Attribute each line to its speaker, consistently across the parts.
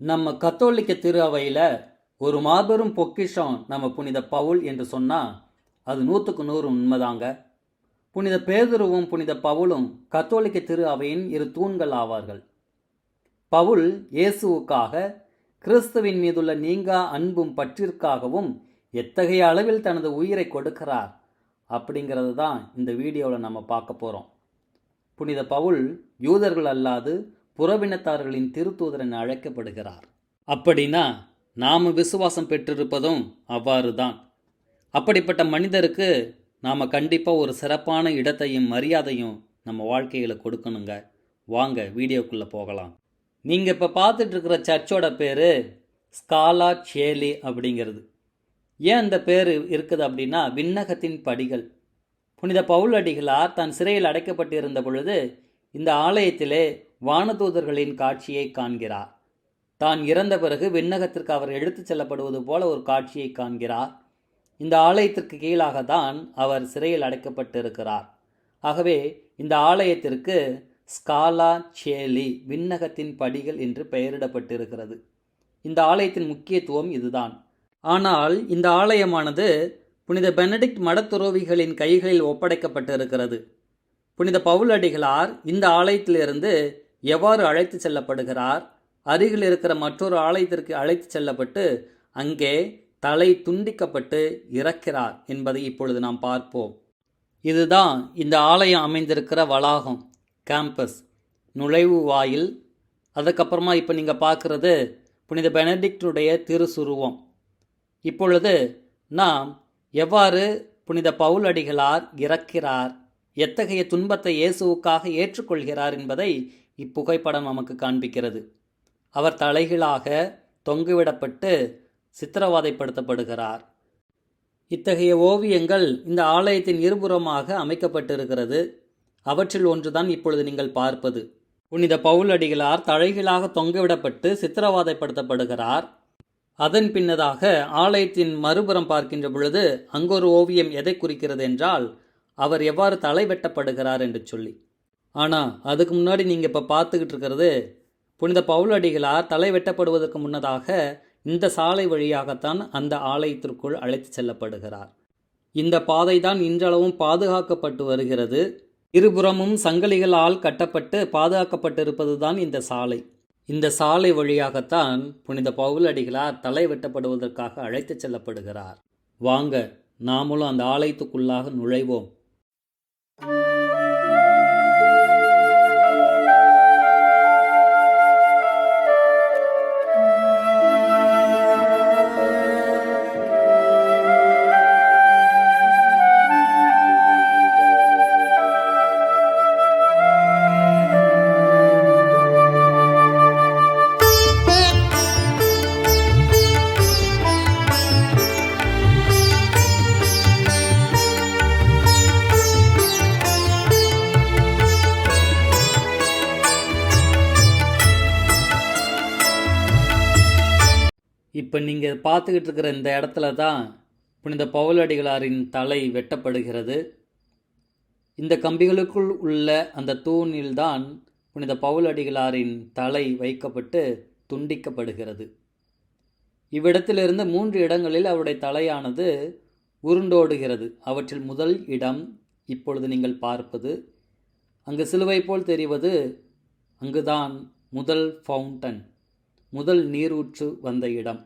Speaker 1: நம்ம கத்தோலிக்க திரு அவையில் ஒரு மாபெரும் பொக்கிஷம் நம்ம புனித பவுல் என்று சொன்னால் அது நூற்றுக்கு நூறு உண்மைதாங்க. புனித பேதுருவும் புனித பவுலும் கத்தோலிக்க திரு அவையின் இரு தூண்கள் ஆவார்கள். பவுல் இயேசுவுக்காக கிறிஸ்துவின் மீதுள்ள நீங்கா அன்பும் பற்றிற்காகவும் எத்தகைய அளவில் தனது உயிரை கொடுக்கிறார் அப்படிங்கிறது தான் இந்த வீடியோவில் நம்ம பார்க்க போகிறோம் புனித பவுல் யூதர்கள் அல்லாது புறவினத்தார்களின் திருத்தூதர் என அழைக்கப்படுகிறார். அப்படின்னா நாம் விசுவாசம் பெற்றிருப்பதும் அவ்வாறு தான் அப்படிப்பட்ட மனிதருக்கு நாம் கண்டிப்பாக ஒரு சிறப்பான இடத்தையும் மரியாதையும் நம்ம வாழ்க்கையில் கொடுக்கணுங்க. வாங்க வீடியோக்குள்ளே போகலாம். நீங்கள் இப்போ பார்த்துட்ருக்கிற சர்ச்சோட பேர் ஸ்காலா சேலி அப்படிங்கிறது. ஏன் அந்த பேர் இருக்குது அப்படின்னா விண்ணகத்தின் படிகள். புனித பவுல் அடிகளார் சிறையில் அடைக்கப்பட்டிருந்த பொழுது இந்த ஆலயத்திலே வானதூதர்களின் காட்சியை காண்கிறார். தான் இறந்த பிறகு விண்ணகத்திற்கு அவர் எடுத்துச் செல்லப்படுவது போல ஒரு காட்சியை காண்கிறார். இந்த ஆலயத்திற்கு கீழாக தான் அவர் சிறையில் அடைக்கப்பட்டிருக்கிறார். ஆகவே இந்த ஆலயத்திற்கு ஸ்காலா சேலி விண்ணகத்தின் படிகள் என்று பெயரிடப்பட்டிருக்கிறது. இந்த ஆலயத்தின் முக்கியத்துவம் இதுதான். ஆனால் இந்த ஆலயமானது புனித பெனடிக்ட் மடத்துறவிகளின் கைகளில் ஒப்படைக்கப்பட்டிருக்கிறது. புனித பவுலடிகளார் இந்த ஆலயத்திலிருந்து எவ்வாறு அழைத்து செல்லப்படுகிறார்? அருகில் இருக்கிற மற்றொரு ஆலயத்திற்கு அழைத்து செல்லப்பட்டு அங்கே தலை துண்டிக்கப்பட்டு இறக்கிறார் என்பதை இப்பொழுது நாம் பார்ப்போம். இதுதான் இந்த ஆலயம் அமைந்திருக்கிற வளாகம் கேம்பஸ் நுழைவு வாயில். அதுக்கப்புறமா இப்போ நீங்கள் பார்க்குறது புனித பெனடிக்டுடைய திருசுருவம். இப்பொழுது நாம் எவ்வாறு புனித பவுல் அடிகளார் இறக்கிறார்? எத்தகைய துன்பத்தை இயேசுவுக்காக ஏற்றுக்கொள்கிறார் என்பதை இப்புகைப்படம் நமக்கு காண்பிக்கிறது. அவர் தலைகீழாக தொங்குவிடப்பட்டு சித்திரவாதைப்படுத்தப்படுகிறார். இத்தகைய ஓவியங்கள் இந்த ஆலயத்தின் இருபுறமாக அமைக்கப்பட்டிருக்கிறது. அவற்றில் ஒன்றுதான் இப்பொழுது நீங்கள் பார்ப்பது. புனித பவுல் அடிகளார் தலைகீழாக தொங்கவிடப்பட்டு சித்திரவாதைப்படுத்தப்படுகிறார். அதன் பின்னதாக ஆலயத்தின் மறுபுறம் பார்க்கின்ற பொழுது அங்கொரு ஓவியம் எதை குறிக்கிறது என்றால் அவர் எவ்வாறு தலை வெட்டப்படுகிறார் என்று சொல்லி. ஆனால் அதுக்கு முன்னாடி நீங்கள் இப்போ பார்த்துக்கிட்டு இருக்கிறது புனித பவுலடிகளார் தலை வெட்டப்படுவதற்கு முன்னதாக இந்த சாலை வழியாகத்தான் அந்த ஆலயத்திற்குள் அழைத்து செல்லப்படுகிறார். இந்த பாதை தான் இன்றளவும் பாதுகாக்கப்பட்டு வருகிறது. இருபுறமும் சங்கிலிகளால் கட்டப்பட்டு பாதுகாக்கப்பட்டிருப்பது தான் இந்த சாலை. இந்த சாலை வழியாகத்தான் புனித பவுலடிகளார் தலை வெட்டப்படுவதற்காக அழைத்துச் செல்லப்படுகிறார். வாங்க நாமளும் அந்த ஆலயத்துக்குள்ளாக நுழைவோம். இப்போ நீங்கள் பார்த்துக்கிட்டு இருக்கிற இந்த இடத்துல தான் புனித பவுலடிகளாரின் தலை வெட்டப்படுகிறது. இந்த கம்பிகளுக்குள் உள்ள அந்த தூணில்தான் புனித பவுலடிகளாரின் தலை வைக்கப்பட்டு துண்டிக்கப்படுகிறது. இவ்விடத்திலிருந்து மூன்று இடங்களில் அவருடைய தலையானது உருண்டோடுகிறது. அவற்றில் முதல் இடம் இப்பொழுது நீங்கள் பார்ப்பது அங்கு சிலுவை போல் தெரிவது அங்குதான் முதல் ஃபவுண்டன் முதல் நீரூற்று வந்த இடம்.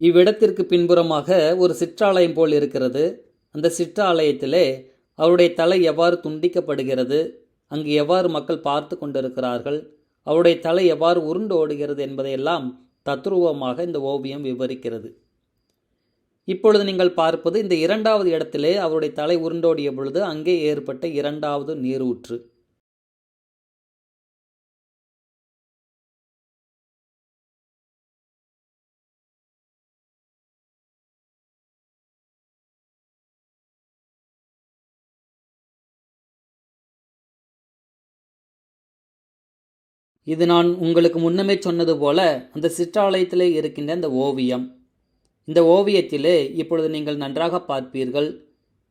Speaker 1: இவ்விடத்திற்கு பின்புறமாக ஒரு சிற்றாலயம் போல் இருக்கிறது. அந்த சிற்றாலயத்திலே அவருடைய தலை எவ்வாறு துண்டிக்கப்படுகிறது அங்கு எவ்வாறு மக்கள் பார்த்து கொண்டிருக்கிறார்கள் அவருடைய தலை எவ்வாறு உருண்டு ஓடுகிறது என்பதையெல்லாம் தத்ரூபமாக இந்த ஓவியம் விவரிக்கிறது. இப்பொழுது நீங்கள் பார்ப்பது இந்த இரண்டாவது இடத்திலே அவருடைய தலை உருண்டோடிய பொழுது அங்கே ஏற்பட்ட இரண்டாவது நீரூற்று. இது நான் உங்களுக்கு முன்னமே சொன்னது போல அந்த சிற்றாலயத்தில் இருக்கின்ற அந்த ஓவியம். இந்த ஓவியத்திலே இப்பொழுது நீங்கள் நன்றாக பார்ப்பீர்கள்.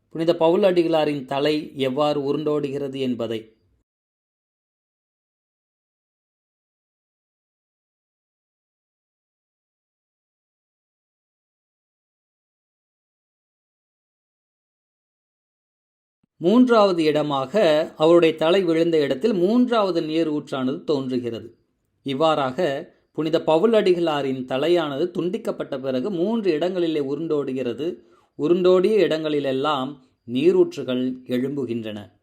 Speaker 1: புனித பவுல் அடிகளாரின் தலை எவ்வாறு உருண்டோடுகிறது என்பதை. மூன்றாவது இடமாக அவருடைய தலை விழுந்த இடத்தில் மூன்றாவது நீர் ஊற்றானது தோன்றுகிறது. இவ்வாறாக புனித பவுல் அடிகளாரின் தலையானது துண்டிக்கப்பட்ட பிறகு மூன்று இடங்களிலே உருண்டோடுகிறது. உருண்டோடிய இடங்களிலெல்லாம் நீரூற்றுகள் எழும்புகின்றன.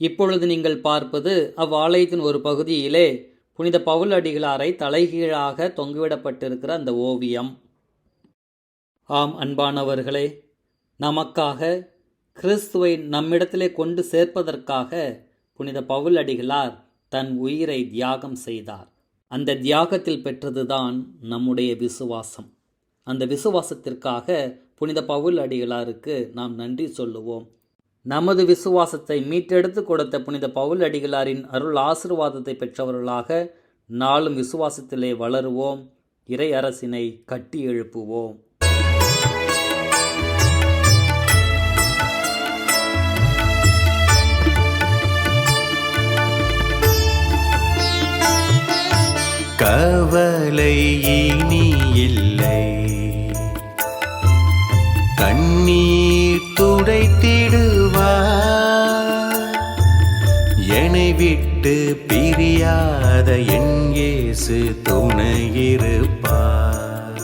Speaker 1: இப்பொழுது நீங்கள் பார்ப்பது அவ்வாலயத்தின் ஒரு பகுதியிலே புனித பவுல் அடிகளாரை தலைகீழாக தொங்கிவிடப்பட்டிருக்கிற அந்த ஓவியம். ஆம் அன்பானவர்களே நமக்காக கிறிஸ்துவை நம்மிடத்திலே கொண்டு சேர்ப்பதற்காக புனித பவுல் அடிகளார் தன் உயிரை தியாகம் செய்தார். அந்த தியாகத்தில் பெற்றதுதான் நம்முடைய விசுவாசம். அந்த விசுவாசத்திற்காக புனித பவுல் அடிகளாருக்கு நாம் நன்றி சொல்லுவோம். நமது விசுவாசத்தை மீட்டெடுத்து கொடுத்த புனித பவுல் அடிகளாரின் அருள் ஆசிர்வாதத்தை பெற்றவர்களாக நாளும் விசுவாசத்திலே வளருவோம். இறை அரசினை கட்டி எழுப்புவோம்.
Speaker 2: கவலை இனி இல்லை. கண்ணீர் துடைத்திடுவார் பிரியாத என் இயேசு துணையிருப்பார்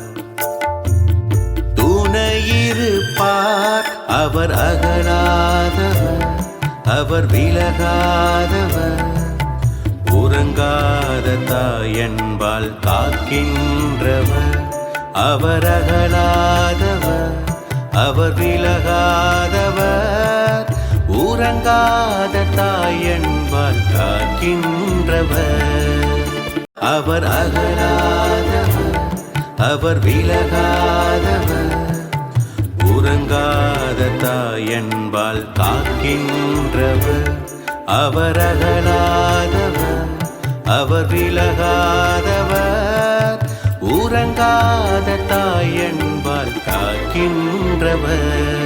Speaker 2: துணையிருப்பார் அவர் அகலாதவர் அவர் விலகாதவர். உறங்காத தாயன்பால் காக்கின்றவர். அவர் அகலாதவர் அவர் விலகாதவர். உறங்காத தாயன்பால் காக்கின்றவர். அவர் அகராதவர் அவர் விலகாதவர். உறங்காத தாயன்பால் காக்கின்றவர். அவர் அகலாதவர் அவர் விலகாதவர். உறங்காத தாயன்பால் காக்கின்றவர்.